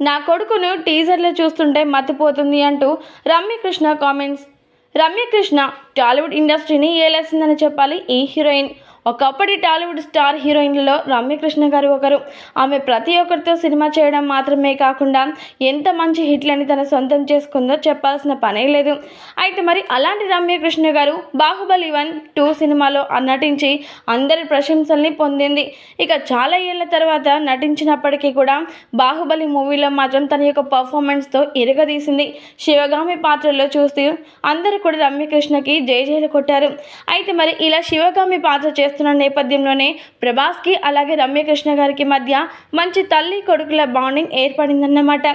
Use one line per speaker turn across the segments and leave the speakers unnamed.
నా కొడుకును టీజర్లో చూస్తుంటే మతిపోతుంది అంటూ రమ్యకృష్ణ కామెంట్స్. రమ్యకృష్ణ టాలీవుడ్ ఇండస్ట్రీని ఏలేసిందని చెప్పాలి ఈ హీరోయిన్. ఒకప్పటి టాలీవుడ్ స్టార్ హీరోయిన్లలో రమ్యకృష్ణ గారు ఒకరు. ఆమె ప్రతి ఒక్కరితో సినిమా చేయడం మాత్రమే కాకుండా ఎంత మంచి హిట్లని తన సొంతం చేసుకుందో చెప్పాల్సిన పనే లేదు. అయితే మరి అలాంటి రమ్యకృష్ణ గారు బాహుబలి వన్ టూ సినిమాలో నటించి అందరి ప్రశంసల్ని పొందింది. ఇక చాలా ఏళ్ళ తర్వాత నటించినప్పటికీ కూడా బాహుబలి మూవీలో మాత్రం తన యొక్క పర్ఫార్మెన్స్తో ఇరగదీసింది. శివగామి పాత్రలో చూస్తూ అందరూ కూడా రమ్యకృష్ణకి జయజయలు కొట్టారు. అయితే మరి ఇలా శివగామి పాత్ర చేస్తున్న నేపథ్యంలోనే ప్రభాస్కి అలాగే రమ్యకృష్ణ గారికి మధ్య మంచి తల్లి కొడుకుల బాండింగ్ ఏర్పడిందన్నమాట.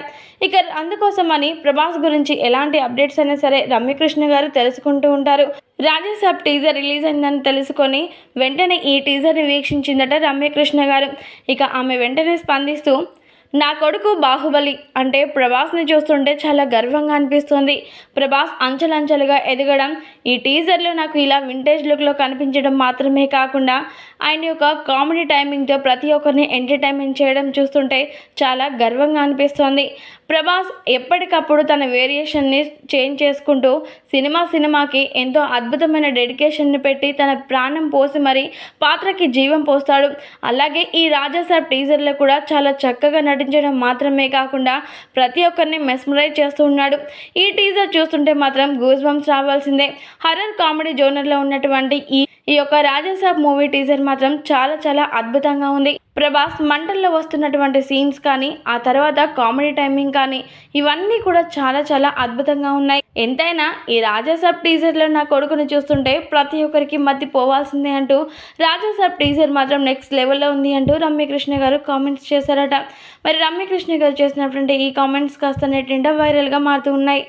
ఇక అందుకోసమని ప్రభాస్ గురించి ఎలాంటి అప్డేట్స్ అయినా సరే రమ్యకృష్ణ గారు తెలుసుకుంటూ ఉంటారు. రాజేసాబ్ టీజర్ రిలీజ్ అయిందని తెలుసుకొని వెంటనే ఈ టీజర్ని వీక్షించిందట రమ్యకృష్ణ గారు. ఇక ఆమె వెంటనే స్పందిస్తూ నా కొడుకు బాహుబలి అంటే ప్రభాస్ని చూస్తుంటే చాలా గర్వంగా అనిపిస్తుంది. ప్రభాస్ అంచెలంచెలుగా ఎదగడం ఈ టీజర్లో నాకు ఇలా వింటేజ్ లుక్లో కనిపించడం మాత్రమే కాకుండా ఆయన యొక్క కామెడీ టైమింగ్తో ప్రతి ఒక్కరిని ఎంటర్టైన్మెంట్ చేయడం చూస్తుంటే చాలా గర్వంగా అనిపిస్తోంది. ప్రభాస్ ఎప్పటికప్పుడు తన వేరియేషన్ని చేంజ్ చేసుకుంటూ సినిమా సినిమాకి ఎంతో అద్భుతమైన డెడికేషన్ని పెట్టి తన ప్రాణం పోసి మరి పాత్రకి జీవం పోస్తాడు. అలాగే ఈ రాజాసాబ్ టీజర్లో కూడా చాలా చక్కగా నటించడం మాత్రమే కాకుండా ప్రతి ఒక్కరిని మెస్మరైజ్ చేస్తూ ఉన్నాడు. ఈ టీజర్ చూస్తుంటే మాత్రం గూస్ బంప్స్ రావాల్సిందే. హర్రర్ కామెడీ జోనర్లో ఉన్నటువంటి ఈ ఈ యొక్క రాజాసాబ్ మూవీ టీజర్ మాత్రం చాలా చాలా అద్భుతంగా ఉంది. ప్రభాస్ మంటల్లో వస్తున్నటువంటి సీన్స్ కానీ ఆ తర్వాత కామెడీ టైమింగ్ కానీ ఇవన్నీ కూడా చాలా చాలా అద్భుతంగా ఉన్నాయి. ఎంతైనా ఈ రాజాసాబ్ టీజర్లో నా కొడుకుని చూస్తుంటే ప్రతి ఒక్కరికి మధ్య పోవాల్సిందే అంటూ రాజాసాబ్ టీజర్ మాత్రం నెక్స్ట్ లెవెల్లో ఉంది అంటూ రమ్యకృష్ణ గారు కామెంట్స్ చేశారట. మరి రమ్యకృష్ణ గారు చేసినటువంటి ఈ కామెంట్స్ కాస్త నెట్టింట వైరల్గా మారుతూ ఉన్నాయి.